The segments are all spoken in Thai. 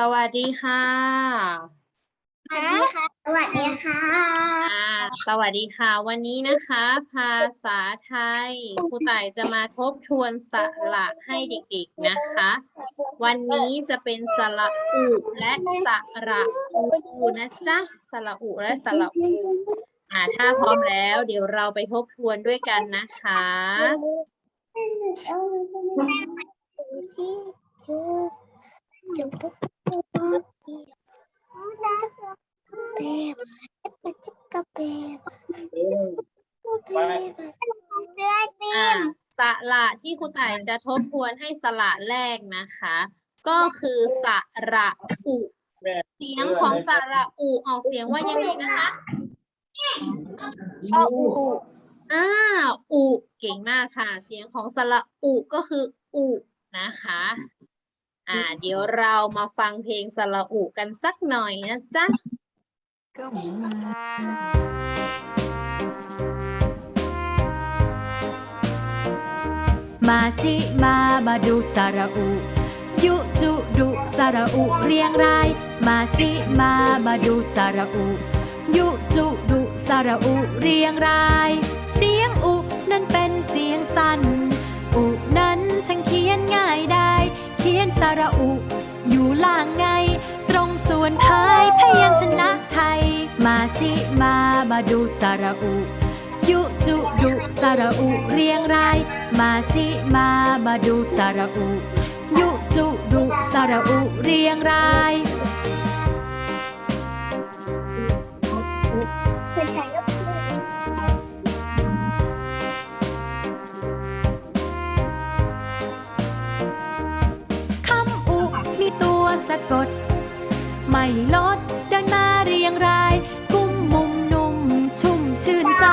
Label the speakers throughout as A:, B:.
A: สวัสดีค่ะ
B: สวัสดีค่ะ สวัสดีค่ะ
A: อ่าสวัสดีค่ะ วันนี้นะคะ ภาษาไทยครูต่ายจะมาทบทวนสระให้เด็กๆนะคะ วันนี้จะเป็นสระอุและสระอูนะจ๊ะสระอุและสระอูอ่าถ้าพร้อมแล้ว เดี๋ยวเราไปทบทวนด้วยกันนะคะ
B: อ่า
A: สระที่ครูต่ายจะทบทวนให้สระแรกนะคะ ก็คือสระอุเสียงของสระอุออกเสียงว่ายังไงนะคะ
B: อาอู
A: อ่าอุเก่งมากค่ะ เสียงของสระอุก็คืออุนะคะ อ่า เดี๋ยวเรามาฟังเพลงสระอุกันสักหน่อยนะจ๊ะ
C: มาสิมามาดูสระอุ ยุจุดุสระอุเรียงราย มาสิมามาดูสระอุ ยุจุดุสระอุเรียงราย เสียงอุนั้นเป็นเสียงสั้น สระอุ อยู่ล่างไง ตรงส่วนท้ายพยัญชนะไทย มาสิมามาดูสระอุ ยุจุดุสระอุเรียงราย มาสิมามาดูสระอุ ยุจุดุสระอุเรียงราย
B: เป็นไง ก
C: ด ไม่ลดเดินมาเรียงราย กุ้มมุมนุ่มชุ่มชื่นใจ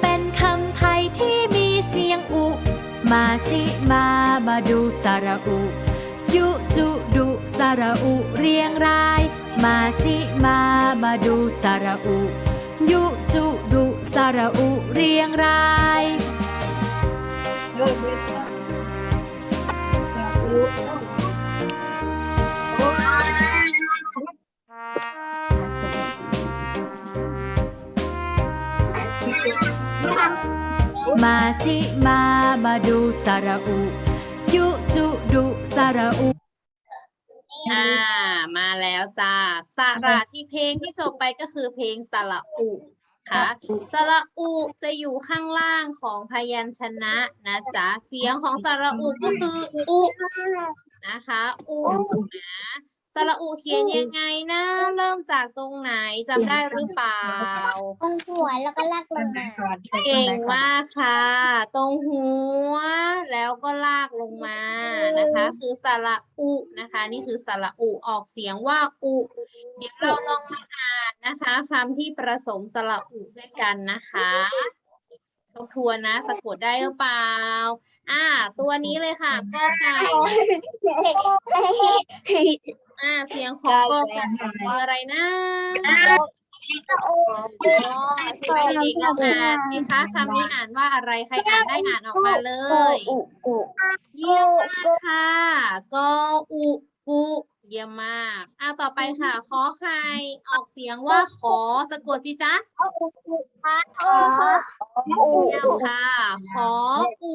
C: เป็นคำไทยที่มีเสียงอุ มาสิมามาดูสระอุ ยุจุดุสระอุเรียงราย มาสิมามาดูสระอุ ยุจุดุสระอุเรียงราย มาสิมามาดูสระอุ ยุจุดุสระอุ
A: อ่า มาแล้วจ้าสระที่เพลงที่จบไปก็คือเพลงสระอุค่ะสระอุจะอยู่ข้างล่างของพยัญชนะนะจ๊ะ เสียงของสระอุก็คืออุนะคะ อุนะ สระอุเขียนยังไงนะเริ่มจากตรงไหนจำได้หรือเปล่า
B: ตรงหัวแล้วก็ลากลงมา
A: เก่งมากค่ะ ตรงหัว แล้วก็ลากลงมานะคะ คือสระอุนะคะ นี่คือสระอุออกเสียงว่าอุ เดี๋ยวเราลองมาอ่านนะคะคำที่ประสมสระอุด้วยกันนะคะทบทวนนะสะกดได้หรือเปล่า อ่า ตัวนี้เลยค่ะกอไก่ อ่าเสียงของกอไก่คืออะไรนะอ๋อใช่ไหมเด็กๆลองอ่านสิคะคำนี้อ่านว่าอะไรใครอ่านได้อ่านออกมาเลย
B: อุอุ
A: เยี่ยมมากค่ะกออุกุเยี่ยมมากอ้าวต่อไปค่ะ ขอไข่ออกเสียงว่าขอสะกดสิจ๊ะ
B: อุอุค่ะอุอุ
A: เยี่ยมค่ะ ขออุ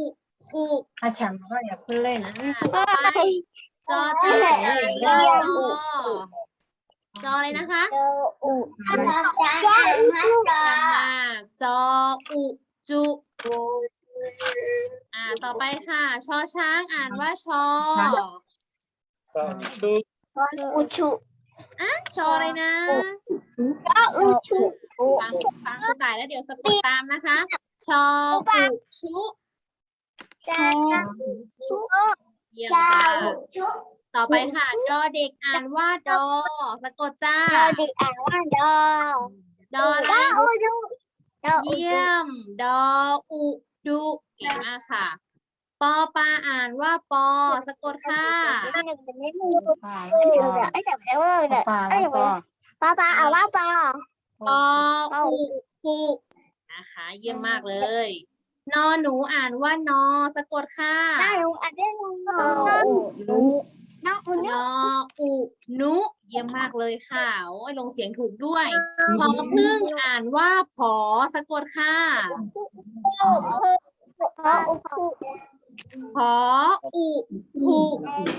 A: กุ
D: อาแชมป์ก็อย่าเพิ่งเล่นนะ
A: อ่าต่อไป จอจานจอจอจออะไรนะคะ
B: จออุจาจา
A: เยี่ยมากจออุจุอ่าต่อไปค่ะชอช้างอ่านว่าชอ
B: อุชุ
A: อะชออะไรนะ
B: อุชุ
A: ฟังฟังคุณตายแล้วเดี๋ยวสะกดตามนะคะ ชออุชุ
B: จาชุ
A: เยี่ยม
B: จา
A: จ้า
B: ชุ
A: ต่อไปค่ะ ดอเด็กอ่านว่าดอ สะกดจ้า
B: เราเด็กอ่านว่าดอ
A: ดออะไร
B: ดออุดุดออุ
A: เยี่ยม ดออุดุเก่งมากค่ะ ปอปลาอ่านว่าปอ สะกดค่ะ
B: จะไม่มือ
D: ปลา
B: เออไอ้แต่ไม่เออเนี่ย
D: ปลา
B: ไอ้
D: แล้ว
B: แต่
D: ก็
B: ปลาปลาอ่านว่าปลา
A: ปออุปุนะคะ เยี่ยมมากเลย นอหนูอ่านว่านอสะกดค่ะ
B: ได้ลุงอันได้ลุงน้องอุ
A: นออุอุนุเยี่ยมมากเลยค่ะโอ้ยลงเสียงถูกด้วยพอพึ่งอ่านว่าผอสะกดค่ะ
B: พระอุปุ
A: พออุผู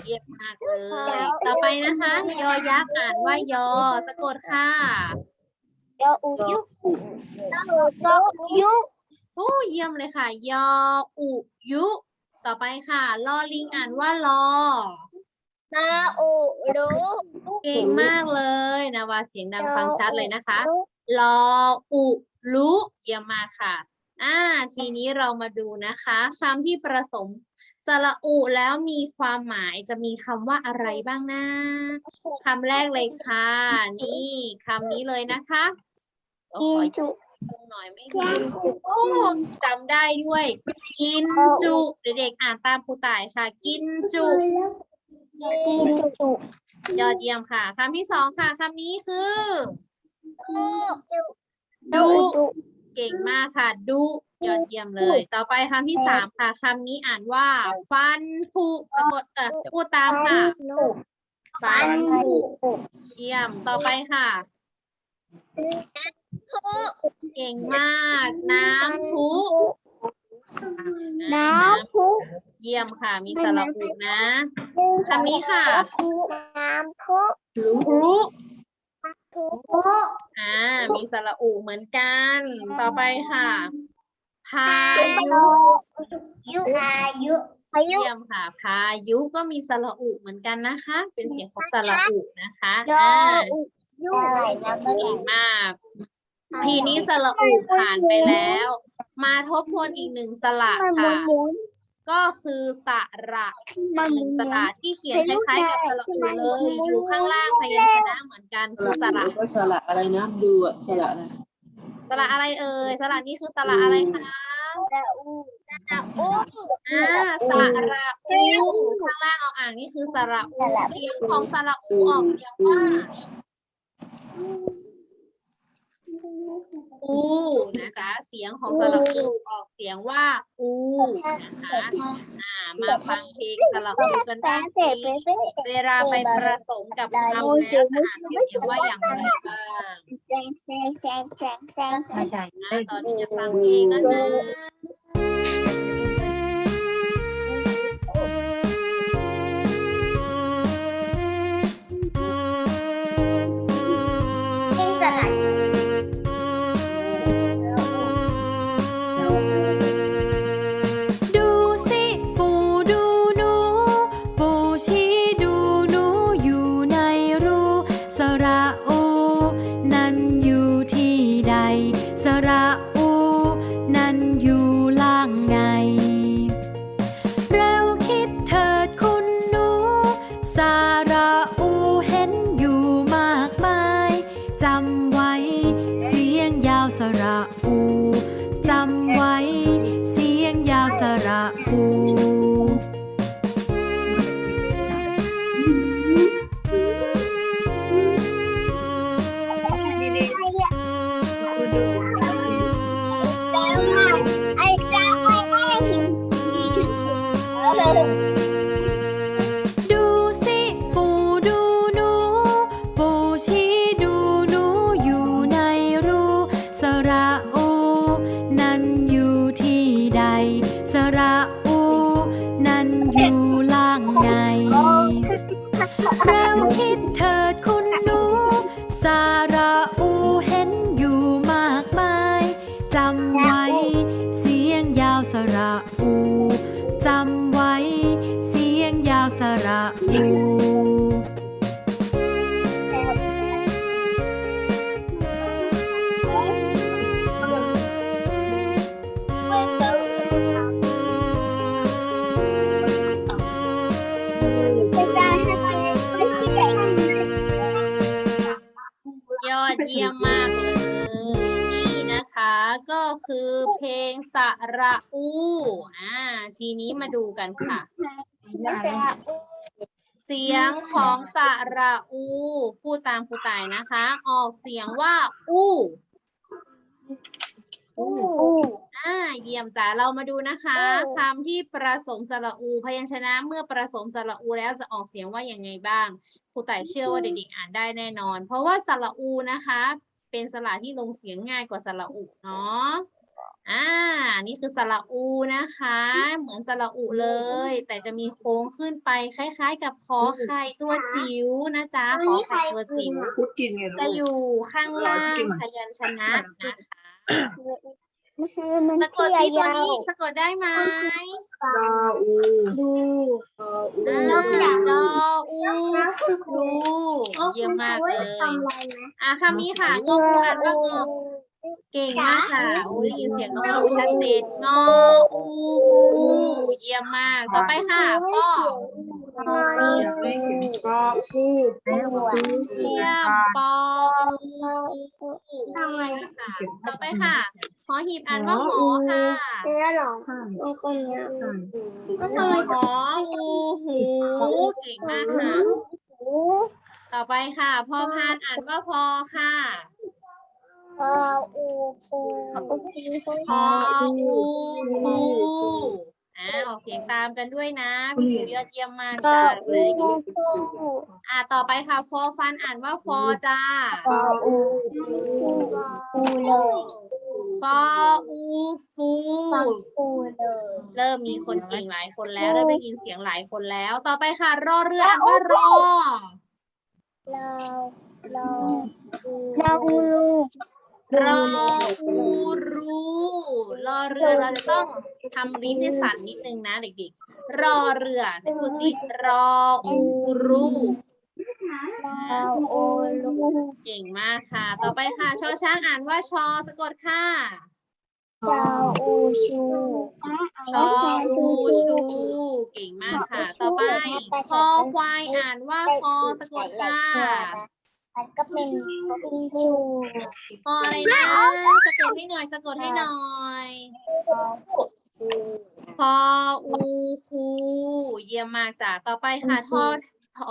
A: เยี่ยมมากเลย ต่อไปนะคะ ยอยักษ์อ่านว่ายอ สะกดค่ะ
B: ยออุยุยออุยุ
A: โอ้เยี่ยมเลยค่ะ ยออุยุ ต่อไปค่ะ ลอลิงอ่านว่าลอ
B: นาอุรุ
A: เก่งมากเลยนะว่าเสียงดังฟังชัดเลยนะคะ ลออุลุเยี่ยมมากค่ะอ่าทีนี้เรามาดูนะคะคำที่ประสมสระอุแล้วมีความหมายจะมีคำว่าอะไรบ้างนะคำแรกเลยค่ะ นี่คำนี้เลยนะคะก็
B: กิ
A: ข
B: น
A: อ
B: จุ
A: ตรงหน่อยไม่เห็นโอ้จำได้ด้วย กินจุเด็กๆอ่านตามครูต่ายค่ะ กินจุ
B: กินจุ
A: ยอดเยี่ยมค่ะคำที่สองค่ะคำนี้คือ
B: ดู
A: เก่งมากค่ะดุยอดเยี่ยมเลย ต่อไปคำที่สามค่ะคำนี้อ่านว่า ฟันผุสะกดเออพูดตามค่ะฟันผุเยี่ยมต่อไปค่ะ เก่งมาก น้ำพุ
B: น้ำพุ
A: เยี่ยมค่ะ มีสระอุนะคำนี้ค่ะ
B: น้ำพุ
A: พลุ
B: พุ
A: อ่า มีสระอุเหมือนกัน ต่อไปค่ะ พายุ
B: ยุพายุพายุ
A: เยี่ยมค่ะ พายุก็มีสระอุเหมือนกันนะคะ เป็นเสียงของสระอุนะคะ
B: ยอ
A: อ่า
B: อุยุอะไรนะ
A: เก่งมาก ทีนี้สระอุผ่านไปแล้ว มาทบทวนอีกหนึ่งสระค่ะ ก็คือสระ
B: มัน
A: หนึ่งสระที่เขียนคล้ายๆกับสระอุเลยอยู่ข้างล่างพยัญชนะเหมือนกันคือสระ
E: ก็สละอะไรนะดูอะสละอะไร
A: สระอะไรเอ่ยสระนี้คือสระอะไรคะ
B: ระอูระอู
A: อ่าสระอูข้างล่างเอาอ่างนี่คือสระอูเสียงของสระอูออกเสียงว่า อูนะจ๊ะเสียงของสระอูออกเสียงว่าอูนะคะอ่ามาฟังเพลงสระอูกันบ้างสิเวลาไปประสมกับคำแล้วจะอ่ยเสียงว่าอย่างไรบ้าง
B: แซงแซงแซงแซงแซง
D: ใช่ใช่
A: ตอนนี้จะฟังเพลงแล้วนะ
B: ส
C: ระอูจำไว้ จำไว้ เสียงยาวสระอูยอดเยี่ย
A: มมากเลย นี่นะคะ ก็คือเพ งสระอูอ่าทีนี้มาดูกันค่ะ เสียงของสระอู พูดตามครูต่ายนะคะ ออกเสียงว่า อู
B: อู้
A: อ่อ่าเยี่ยมจ้าเรามาดูนะคะคำที่ประสมสระอู พยัญชนะเมื่อประสมสระอูแล้วจะออกเสียงว่ายังไงบ้างครูต่ายเชื่อว่าเด็กๆอ่านได้แน่นอน เพราะว่าสระอูนะคะ เป็นสระที่ลงเสียงง่ายกว่าสระอุเนาะ อ่า นี่คือสระอูนะคะ เหมือนสระอุเลย แต่จะมีโค้งขึ้นไปคล้ายๆ กับขอไข่ตัวจิ๋วนะจ๊ะขอไข่ตัวจิ๋ว
E: พูดกินไง
A: จะอยู่ข้างล่างพยัญชนะนะคะ
B: มัน
A: สะกดที่ตัวนี้สะกดได้ไหม
E: ปาอู
B: ดู
E: ปาอู
A: อ่าดออูดูเยี่ยมมากเลยอะคำนี้ค่ะงองูอ่านว่างอ เก่งมากค่ะโอ้ได้ยินเสียงน้องอูชัดเจนงออูอูเยี่ยมมาก ต่อไปค่ะป้อ
E: ไม่เขียนปาอู
A: เยี่ยมปออูอูค่ะต่อไปค่ะหอหีบอ่านว่าหอค่ะ
B: เนื้อหรอโอ้คนเนี้ย
A: หออูหูเก่งมากค่ะ ต่อไปค่ะพอพานอ่านว่าพอค่ะ
B: พ ออูฟู
A: พออูหูอ่าออกเสียงตามกันด้วยนะพี่ถือยอดเยี่ยมมากจ้าเลยอ่าต่อไปค่ะฟอฟันอ่านว่าฟอจ้า
B: พออูฟูเลย
A: ฟออูฟู
B: ฟังฟูเลย
A: เริ่มมีคนเก่งหลายคนแล้วเริ่มได้ยินเสียงหลายคนแล้ว ต่อไปค่ะ รอเรืออ่านว่ารอ
B: เราเราเราอู
A: รออูรูรอเรือเราจะต้องทำลิ้นให้สั่นนิดนึงนะเด็กๆ รอเรือดูสิรออูรู
B: เราโอลู
A: เก่งมากค่ะ ต่อไปค่ะ ชอช้างอ่านว่าชอสะกดค่ะ
B: เราอูชู
A: ชออูชูเก่งมากค่ะ ต่อไปคอควายอ่านว่าคอสะกดค่ะ
B: มันก็เป็นเป็นชู
A: คออะไรนะสะกดให้หน่อยสะกดให้หน่อยพออูคูเยี่ยมมากจ้ะต่อไปค่ะทอทอ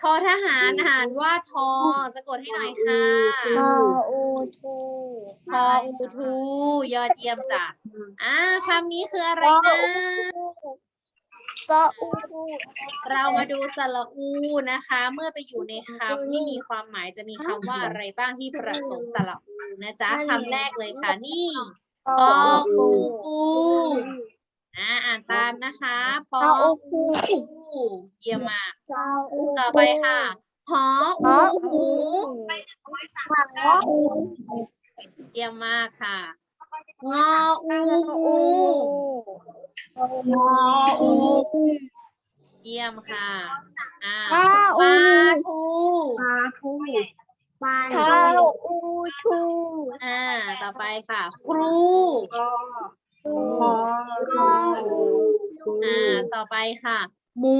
A: ทอทหารอ่านว่าทอสะกดให้หน่อยค่ะ
B: พออูทู
A: พออูทูยอดเยี่ยมจ้ะอ่าคำนี้คืออะไรนะ
B: พออูทู
A: เรามาดูสระอูนะคะ เมื่อไปอยู่ในคำที่มีความหมายจะมีคำว่าอะไรบ้างที่ประสมสระอูนะจ๊ะคำแรกเลยค่ะนี่
B: พ
A: ป
B: อ
A: อ
B: อู
A: อูฟูอ่าอ่านตามนะคะปอ
B: พออู
A: อู
B: ฟู
A: ฟูเยี่ยมมาก
B: พออู
A: ต่อไปค่ะหอ
B: พ
A: อู
B: อ
A: หู
B: พออู
A: เยี่ยมมากค่ะ งออูงู
B: พออู
A: เยี่ยมค่ะอ่า
B: พออู
A: ปลาทู
B: พอทูพออูทู
A: อ่า ต่อไปค่ะ ครู
B: พออู
A: อ่า ต่อไปค่ะ หมู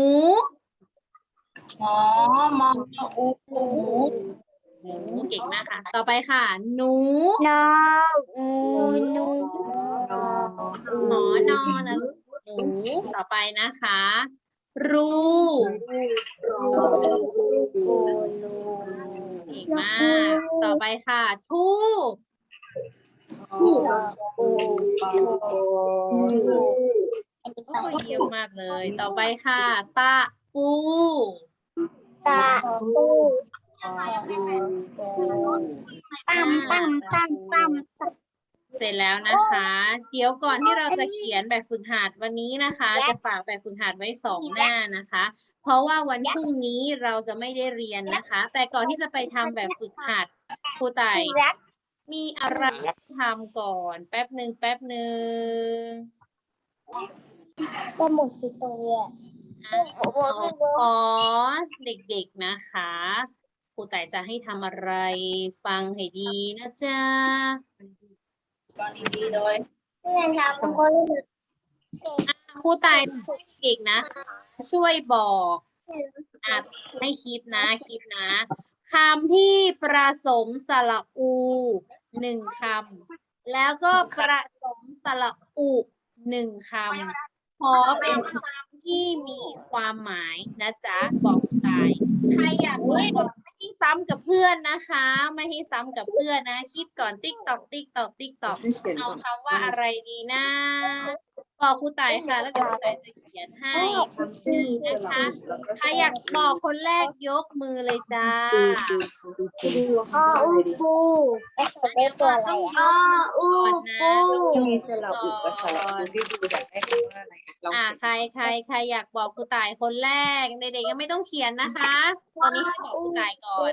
E: หมอมออูอู
A: หมูเก่งมากค่ะ ต่อไปค่ะ หนู
B: นออูนู
A: หม อนอนนะหนูต่อไปนะคะ รูเก่งมาก ต่อไปค่ะ ทูบโอ้ยเยี่ยมมากเลย ต่อไปค่ะ ตะปู
B: ตาปูตั้มตั้มตั้มตั้ม
A: เสร็จแล้วนะคะ เดี๋ยวก่อนที่เราจะเขียนแบบฝึกหัดวันนี้นะคะ จะฝากแบบฝึกหัดไว้สองหน้านะคะ เพราะว่าวันพรุ่งนี้เราจะไม่ได้เรียนนะคะ แต่ก่อนที่จะไปทำแบบฝึกหัดครูไต่
B: รัก
A: มีอะไรทำก่อน แป๊บหนึ่งแป๊บหนึ่ง
B: ก็หมดสิตัว
A: อะขอขอเด็กๆนะคะครูไต่จะให้ทำอะไร ฟังให้ดีนะจ๊ะ
E: ฟังดีๆโดย
B: เพื่อนทำคน
A: ครูไต่เด็กๆนะคะช่วยบอกอะให้คิดนะ คิดนะคำที่ประสมสระอูหนึ่งคำแล้วก็ประสมสระอุหนึ่งคำขอเป็นคำที่มีความหมายนะจ๊ะบอกครูไต่ใครอยากรู้ก่อนไม่ให้ ซ้ำกับเพื่อนนะคะ ไม่ให้ซ้ำกับเพื่อนนะ คิดก่อนติ๊กตอกติ๊กตอกติ๊กตอกเอาคำว่าอะไรดีนะ บอกครูต่ายค่ะ แล้วเดี๋ยวครูต่ายจะเขียนให้นี่นะคะใครอยากบอกคนแรกยกมือเลยจ้า
B: พ่ออูปูเป็นตัวอะไรพ่ออู
A: ก่อนนะ
B: ปู
D: มีสระอุกับสระอุที่ดูอยากได้คำว่าอะไรลอง
A: อ่าใครใครใครอยากบอกครูต่ายคนแรกเด็กๆยังไม่ต้องเขียนนะคะตอนนี้ให้บอกครูต่ายก่อน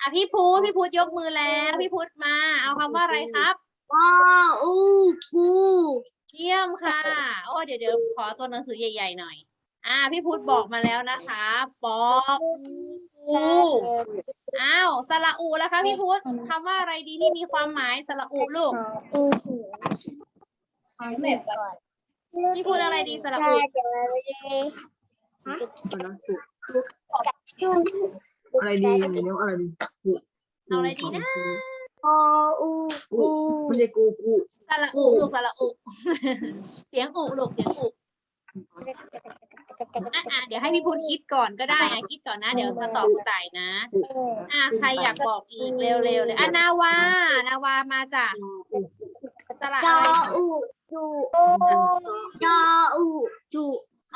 A: อะพี่พูดพี่พูดยกมือแล้ว พี่พูดมา เอาคำว่าอะไรครับ
B: พ่ออูปู
A: เยี่ยมค่ะ โอ้เดี๋ยวเดี๋ยวขอตัวหนังสือใหญ่ ๆ หน่อย อ่า พี่พูดบอกมาแล้วนะคะปอกอูอ้าวสระอูแล้วคะพี่พูดคำว่าอะไรดีที่มีความหมายสระอูลูก
B: อูปู
A: พี่พูดอะไรดีสระอู
F: อะไรดีไหนเนาะอะไรดีกู
A: เอาอะไรดีนะ
B: พ่ออูปู
F: ไม่ใช่กูกู
A: สระอูลูกสระอูเสียงอูลูกเสียงอูอะอะเดี๋ยวให้พี่พูดคิดก่อนก็ได้อะคิดก่อนนะ เดี๋ยวมาตอบครูต่ายนะ อะใครอยากบอกอีกเร็วๆเลยอะนาวานาวามาจ้ะสระ
B: จ
A: อะ
B: อ
A: ไร
B: อูจูจออูจู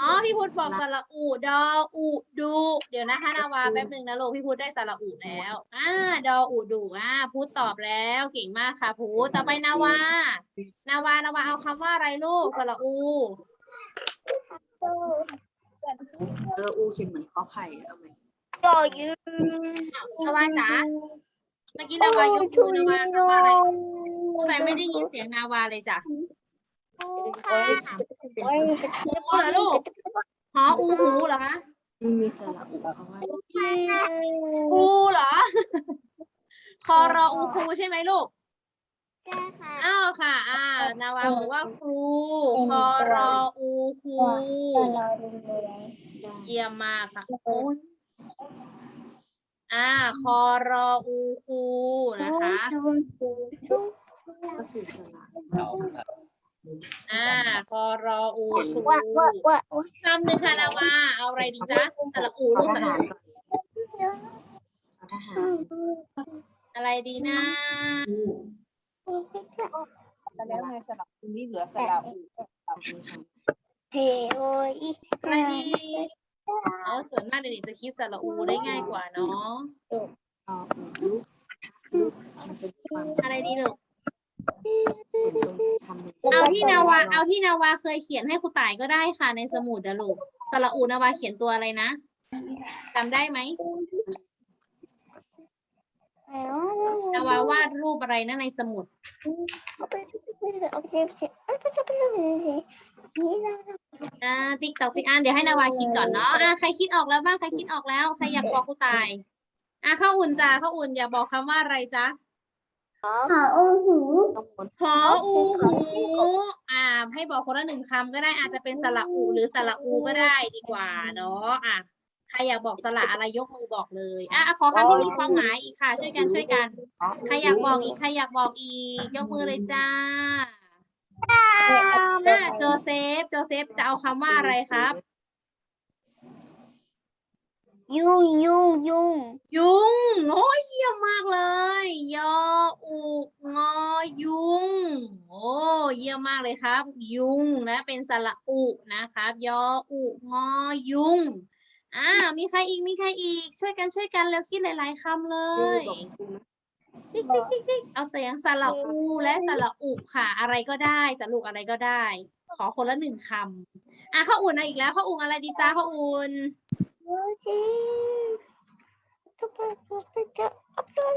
A: อ๋อพี่พุทธบอกสระอูดออูดู เดี๋ยวนะคะนาวาแป๊บหนึ่งนะลูกพี่พุทธได้สระอูแล้วอ่าดออูดูอ่าพุทธตอบแล้วเก่งมากค่ะพุทธต่อไปนาวา นาวานาวาเอาคำว่าอะไรลูกสระอู
D: เอออูเขียนเหมือนข้อไข่เอาไหม
B: จอยู
A: นาวาจ๋าเมื่อกี้นาวายกมือนาวาคำว่าอะไรครูแต่ไม่ได้ยินเสียงนาวาเลยจ้ะ
B: ค่ะ
A: หูเหรอลูกหออูหูเหรอคะ
D: มันมีสระอุเขาว่า
A: ครูเหรอ คอรออูครูใช่ไหมลูกอ้าวค่ะ อ่านาวาบอกว่าครูคอรออูครูเยี่ยมมากค่ะอุ๊ยอ่าคอรออูครูนะคะ
D: ก็สื่อสระ
A: อ่าคอรออูครู
B: ว่าว่าว่า
A: คำหนึ่งค่ะนาวาเอาอะไรดีจ๊ะสระอูลูก
D: ท
A: สระ
D: หาร
A: อู
D: ทหาร
A: อะไรดีนะ
E: แล้วไงสลับตรงนี้เหลือสลับ
B: เฮโออี
A: อะไรดีเออส่วนมากเด็กๆจะคิดสระอูได้ง่ายกว่าเนาะ
D: ต่ออูลูกลูกมันเป็นความ
A: อะไรดีลูก
D: เป็นตรงทำ
A: เอาที่นาวาเอาที่นาวาเคยเขียนให้ครูต่ายก็ได้ค่ะในสมุดอะลูกสระอูนาวาเขียนตัวอะไรนะจำได้ไหมนาวาวาดรูปอะไรนะในสมุดอ่าติ๊กตอกติ๊กอ่านเดี๋ยวให้นาวาคิดก่อนเนาะอ่าใครคิดออกแล้วบ้างใครคิดออกแล้วใครอยากบอกครูต่ายอ่าข้าวอุ่นจ้าข้าวอุ่นอยากบอกคำว่าอะไรจ๊ะ
B: หออูหู
A: หออูหูอ่า ให้บอกคนละหนึ่งคำก็ได้อาจจะเป็นสระอูหรือสระอูก็ได้ดีกว่าเนาะอะใครอยากบอกสระอะไรยกมือบอกเลยอะขอคำที่มีความหมายอีกค่ะ ช่วยกันช่วยกันใครอยากบอกอีกใครอยากบอกอีก ยกมือเลยจ้าอ่าโจเซฟโจเซฟจะเอาคำว่าอะไรครับ
B: ยุ่งยุ่งยุ่ง
A: ยุงโอ้ยเยี่ยมมากเลย ยออุงอยุง โอ้เยี่ยมมากเลยครับ ยุงนะเป็นสระอุนะครับ ยออุงอยุงอ่ามีใครอีกมีใครอีก ช่วยกันช่วยกันแล้วคิดหลาย ๆคำเลยติ๊กติ๊กติ๊กติ๊กเอาเสียงสระอูและสระอุค่ะ อะไรก็ได้จะลูกอะไรก็ได้ ขอคนละหนึ่งคำอะข้าวอุ่นเอาอีกแล้วข้าวอุ่นอะไรดีจ้าข้าวอุ่น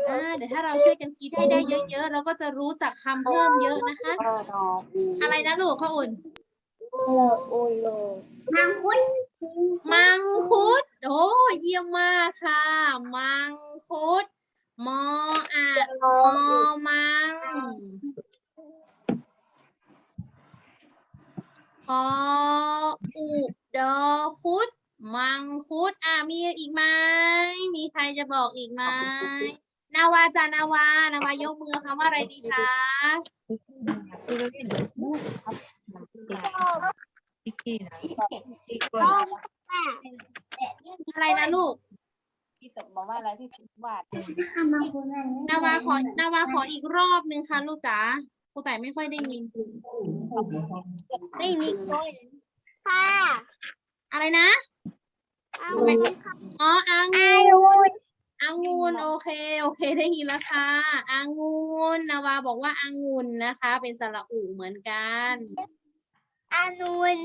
A: อ่าเดี๋ยวถ้าเราช่วยกันคิดให้ได้เยอะๆ เราก็จะรู้จักคำเพิ่มเยอะนะคะ
E: ออู
A: อะไรนะลูกข้าวอุ่น
B: มังคุด
A: มังคุด โอ้เยี่ยมมากค่ะ มังคุด มออะมอมังพออุดอคุด มังคุดอะมีอีกไหมมีใครจะบอกอีกไหมนาวาจานาวานาวายกมือคำว่าอะไรดีคะ
D: ที่กี้นะที่ก็
A: อะไรนะลูก
E: ที่ตกบอกว่าอะไรที่สิบวาด
A: นาวาขอนาวาขออีกรอบนึงค่ะลูกจ๋าครูแต่ไม่ค่อยได้ยิน
B: ไม่มีคนค่ะ
A: อะไรนะ
B: เอา
A: อ๋ออัง
B: อาุ่
A: น
B: ยุน
A: อังุ่นโอเค โอเค ได้ยินแล้วค่ะอังุ่นนาวาบอกว่าอังุ่นนะคะ เป็นสระอุเหมือนกัน
B: อานุน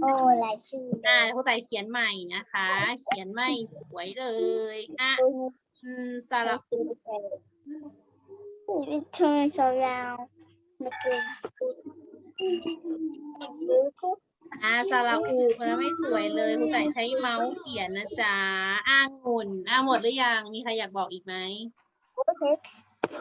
B: โอ้ลายชื่อ
A: อ่าครูแต่เขียนใหม่นะคะ เขียนไม่สวยเลยอังุ่นสระอุ
B: เป็นเธ อสยาวมาเกิน
A: อ่าสระอุแล้วไม่สวยเลยครูแต่ใช้เมาส์เขียนนะจ๊ะอังุ่นอ่าหมดหรือยัง มีใครอยากบอกอีกไหม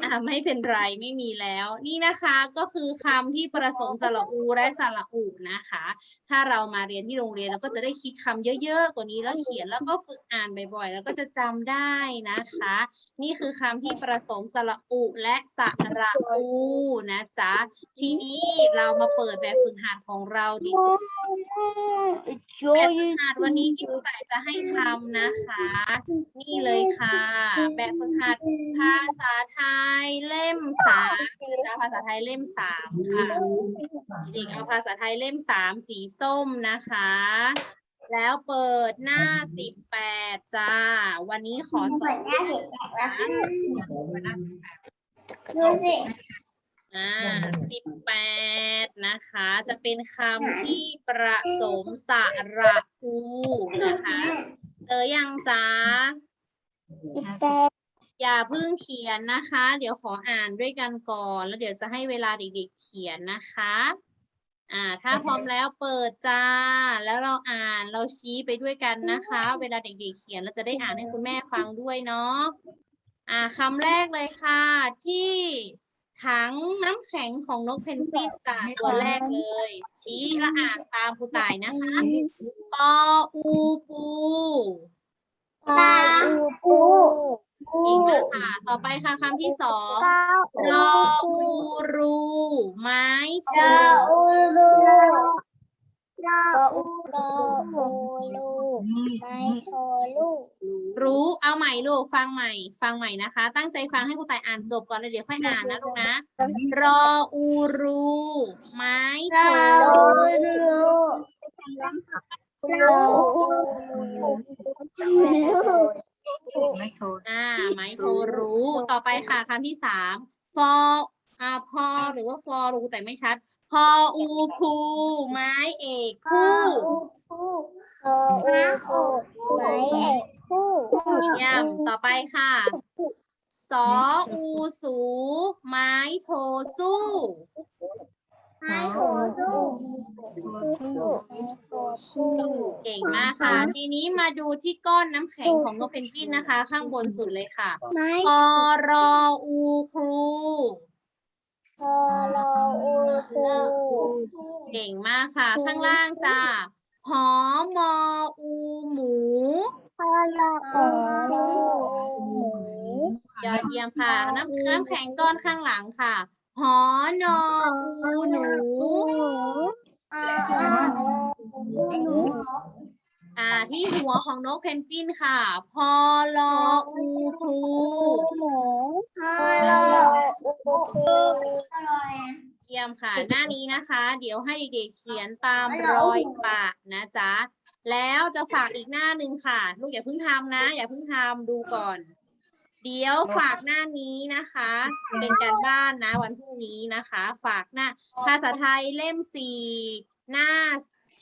B: อ่า
A: ไม่เป็นไรไม่มีแล้ว นี่นะคะก็คือคำที่ประสงค์สระอูและสระอูนะคะ ถ้าเรามาเรียนที่โรงเรียนเราก็จะได้คิดคำเยอะๆกว่านี้แล้วเขียนแล้วก็ฝึกอ่านบ่อยๆ แล้วก็จะจำได้นะคะ นี่คือคำที่ประสงค์สระอุและสระอูนะจ๊ะทีนี้เรามาเปิดแบบฝึกหัดของเราดีแบบฝึกหัดวันนี้ที่ครูไก่จะให้ทำนะคะ นี่เลยค่ะ แบบฝึกหัดภาษาไทยเล่มสามนะคะภาษาไทยเล่มสามค่ะ เด็กเอาภาษาไทยเล่มสามสีส้มนะคะ แล้วเปิดหน้าสิบแปดจ้า วันนี้ขอสอนนะ
B: ดูสิ
A: อ่าสิบแปดนะคะ จะเป็นคำที่ประสมสระอูนะคะ เจอยังจ้า
B: แปด
A: อย่าเพิ่งเขียนนะคะ เดี๋ยวขออ่านด้วยกันก่อน แล้วเดี๋ยวจะให้เวลาเด็กๆเขียนนะคะ อ่า ถ้าพร้อมแล้วเปิดจ้า แล้วเราอ่านเราชี้ไปด้วยกันนะคะ เวลาเด็กๆเขียนเราจะได้อ่านให้คุณแม่ฟังด้วยเนาะ อ่าคำแรกเลยค่ะ ที่ถังน้ำแข็งของนกเพนกวินจ้าตัวแรกเลย ชี้และอ่านตามครูต่ายนะคะปออูปู
B: ปลาอูปู
A: เก่งมากค่ะ ต่อไปค่ะคำที่สอง
B: ลาร
A: ออูรูไม้โท
B: รออูรูรออูรออูรูไม้โทลูก
A: รู้เอาใหม่ลูกฟังใหม่ ฟังใหม่นะคะ ตั้งใจฟังให้ครูต่ายอ่านจบก่อนแล้วเดี๋ยวค่อยอ่านนะลูกนะ รออูรูไม้โท
B: รออูรูรออูรู
D: ไม่โทร
A: อ่าไม้โทรู้ต่อไปค่ะคำที่สามฟออ่าพอหรือว่าฟอรูแต่ไม่ชัด พออูพูไม้เอกผู้
B: คู่รออูปูไม้เอกคู่
A: เยี่ยมต่อไปค่ะสออูสู ไม้โทสู้
B: ไม้โถสู้ไม้โถสู้
A: เก่งมากค่ะ ทีนี้มาดูที่ก้อนน้ำแข็งของนกเพนกวินนะคะ ข้างบนสุดเลยค่ะ
B: ไม้
A: พอรออูครู
B: พอรออูปู
A: เก่งมากค่ะ ข้างล่างจ้าหอมออูหมู
B: พอรออูหมู
A: ยอดเยี่ยมค่ะ น้ำน้ำแข็งก้อนข้างหลังค่ะ หอนออูหนู
B: อ่า
A: อ่า ที่หัวของนกเพนกวินค่ะ พอลออูพลู
B: หมูพอรออูปูอร่อย
A: เยี่ยมค่ะ หน้านี้นะคะ เดี๋ยวให้เด็กๆเขียนตามรอยปะนะจ๊ะ แล้วจะฝากอีกหน้าหนึ่งค่ะ ลูกอย่าเพิ่งทำนะ อย่าเพิ่งทำดูก่อน เดี๋ยวฝากหน้านี้นะคะ เป็นการบ้านนะ วันพรุ่งนี้นะคะ ฝากหน้า ภาษาไทยเล่มสี่หน้า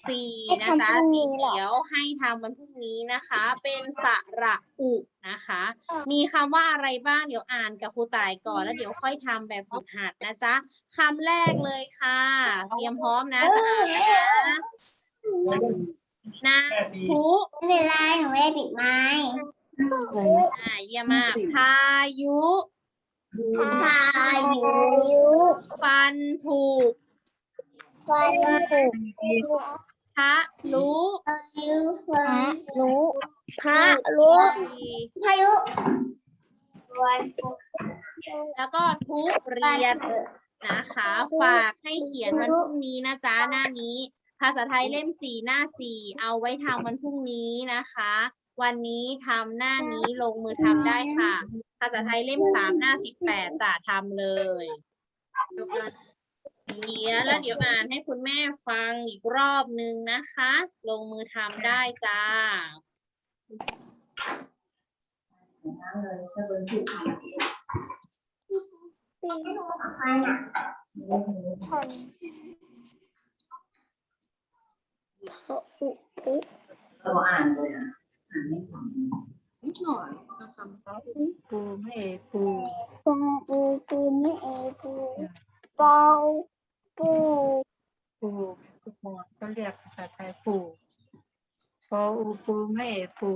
A: สี่นะจ๊ะสีเขียวให้ทำวันพรุ่งนี้นะคะ เป็นสระอุนะคะ มีคำว่าอะไรบ้างเดี๋ยวอ่านกับครูต่ายก่อนแล้วเดี๋ยวค่อยทำแบบฝึกหัดนะจ๊ะคำแรกเลยค่ะ เตรียมพร้อมนะจะอ่านแล้วนะนาคุ
B: ไม่เป็นไรหนูไม่ได้ปิดไม้
A: อ่าเยี่ยมมากพายุ
B: พายุ
A: ฟันผุ
B: ฟันผุ
A: ทะลุ
B: พายุฟันลุพาลุพายุ
A: แล้วก็ทุเรียนนะคะ ฝากให้เขียนวันพรุ่งนี้นะจ๊ะหน้านี้ ภาษาไทยเล่มสี่หน้าสี่เอาไว้ทำวันพรุ่งนี้นะคะ วันนี้ทำหน้านี้ลงมือทำได้ค่ะ ภาษาไทยเล่มสามหน้าสิบแปดจะทำเลยเดี๋ยวแล้วเดี๋ยวอ่านให้คุณแม่ฟังอีกรอบนึงนะคะ ลงมือทำได้จ้า
B: ฉัน พออุปุ
E: เราอ่านเลยอะอ่านไม่ฟัง
D: นิดหน่อยเราทำเขาปูไม่เอปู
B: ปออูปูไม่เอปูปอปู
D: ปูปูหมอนก็เรียกภาษาไทยปูปออูปูไม่เอปู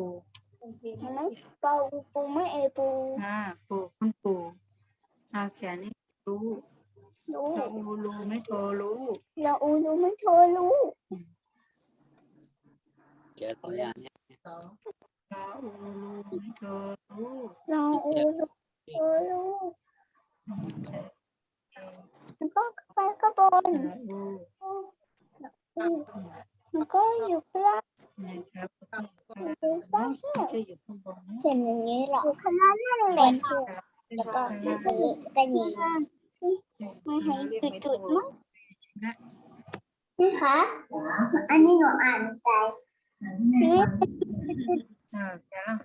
B: เห็นไหมปออูปูไม่เอปู
D: อ่าปูคุณปูเอาแขนนี่รู้
B: รู้
D: ชาอูรูไม่โทรรู้
B: เราอูรู้ไม่โทรรู้
G: เจอตัวอย่าเนี่ย
D: ชาอูรูไม่โทรรู้
B: เราอูรู้โทรรู้แล้วก็ไปกระบนมันก็อยู่ข้างล่าง
D: นะครับไม่ใช่อยู่ข้างบน
B: เห็นอย่างนี้หรออยู่ข้างล่างนั่นแหละแล้วก็นี้ก็ยิงไม่ให้จุดๆมั้งนี่คะอันนี้หนูอ่านใจ
D: อ่าแค่ละ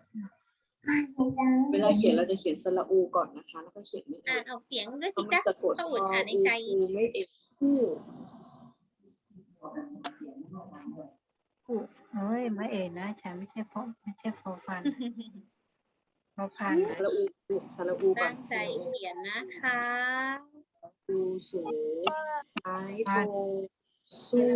E: เวลาเขียนเราจะเขียนสระอูก่อนนะคะ แล้วก็เขียนไม่เอ
A: อ่านออกเสียงด้วย
E: เพ
A: สิ
E: ราะมัน
A: จ๊ะ
E: สะกด
A: ป้าอุ่นอ่านในใจ
E: อูไม่เอคู่
D: เฮ้ยไม่เอ็นะฉันไม่ใช่เพราะไม่ใช่ฟอฟันฟอฟัน
E: สระอูสระอูก่อ
A: ตั้
E: น
A: งใจเขียนนะคะ
E: อูสูไม้โทสู้